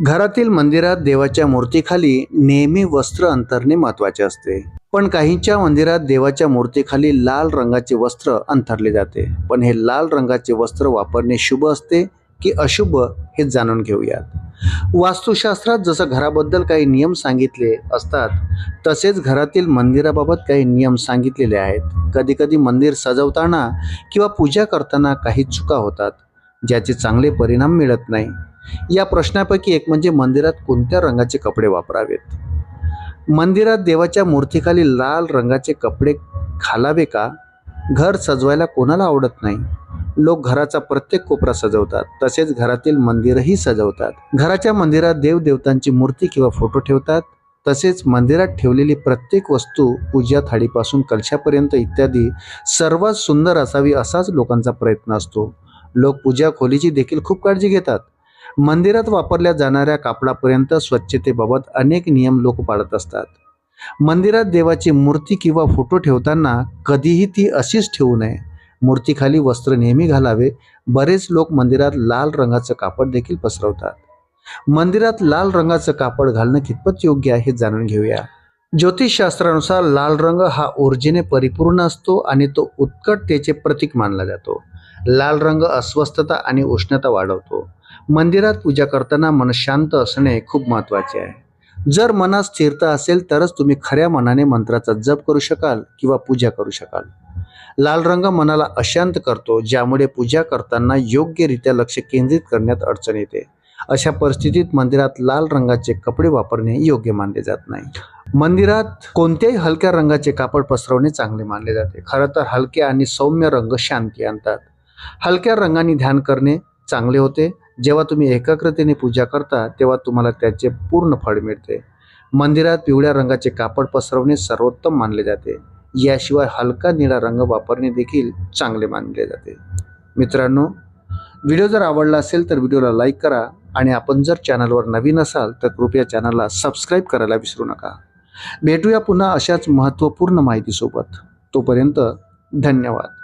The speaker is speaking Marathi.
घरातील मंदिरात देवाच्या मूर्तीखाली नेहमी वस्त्र अंतरणे महत्त्वाचे असते. पण काहींच्या मंदिरात देवाच्या मूर्तीखाली लाल रंगाचे वस्त्र अंतरले जाते. पण हे लाल रंगाचे वस्त्र वापरणे शुभ असते की अशुभ हे जाणून घेऊयात. वास्तुशास्त्रात जसं घराबद्दल काही नियम सांगितले असतात तसेच घरातील मंदिराबाबत काही नियम सांगितलेले आहेत. कधीकधी मंदिर सजवताना किंवा पूजा करताना काही चुका होतात ज्याचे चांगले परिणाम मिळत नाही. या प्रश्नापैकी एक म्हणजे मंदिरात कोणत्या रंगाचे कपडे वापरावेत? मंदिरात देवाच्या मूर्तीखाली लाल रंगाचे कपडे घालावे का? घर सजवायला कोणाला आवडत नाही? लोक घराचा प्रत्येक कोपरा सजवतात तसेच घरातील मंदिरही सजवतात. घराच्या मंदिरात देवदेवतांची मूर्ती किंवा फोटो ठेवतात तसेच मंदिरात ठेवलेली प्रत्येक वस्तू पूजा थाळीपासून कलशापर्यंत इत्यादी सर्वात सुंदर असावी असाच लोकांचा प्रयत्न असतो. लोक पूजा खोलीची देखील खूप काळजी घेतात. मंदिरात वापरल्या जाणाऱ्या कापडापर्यंत स्वच्छतेबाबत अनेक नियम लोक पाळत असतात. मंदिरात देवाची मूर्ती किंवा फोटो ठेवताना कधीही ती अशीच ठेवू नये. मूर्तीखाली वस्त्र नेहमी घालावे. बरेच लोक मंदिरात लाल रंगाचं कापड देखील पसरवतात. मंदिरात लाल रंगाचं कापड घालणं कितपत योग्य आहे हे जाणून घेऊया. ज्योतिषशास्त्रानुसार लाल रंग हा ऊर्जेने परिपूर्ण असतो आणि तो उत्कटतेचे प्रतीक मानला जातो. लाल रंग अस्वस्थता आणि उष्णता वाढवतो. मंदिरात पूजा करताना मन शांत असणे खूप महत्त्वाचे आहे. जर मनात स्थिरता असेल तरच तुम्ही खऱ्या मनाने मंत्राचा जप करू शकाल किंवा पूजा करू शकाल. लाल रंग मनाला अशांत करतो ज्यामुळे पूजा करताना योग्यरित्या लक्ष केंद्रित करण्यात अडचण येते. अशा परिस्थितीत मंदिरात लाल रंगाचे कपडे वापरणे योग्य मानले जात नाही. मंदिरात कोणत्याही हलक्या रंगाचे कापड पसरवणे चांगले मानले जाते. खरं तर हलके आणि सौम्य रंग शांती आणतात. हलक्या रंगाने ध्यान करणे चांगले होते. जेव्हा तुम्ही एकाग्रतेने पूजा करता तेव्हा तुम्हाला त्याचे पूर्ण फळ मिळते. मंदिरात पिवळ्या रंगाचे कापड पसरवणे सर्वोत्तम मानले जाते. याशिवाय हलका निळा रंग वापरणे देखील चांगले मानले जाते. मित्रांनो व्हिडिओ जर आवडला असेल तर व्हिडिओला लाईक करा आणि आपण जर चॅनलवर नवीन असाल तर कृपया चॅनलला सबस्क्राईब करायला विसरू नका. भेटूया पुन्हा अशाच महत्त्वपूर्ण माहितीसोबत. तोपर्यंत धन्यवाद.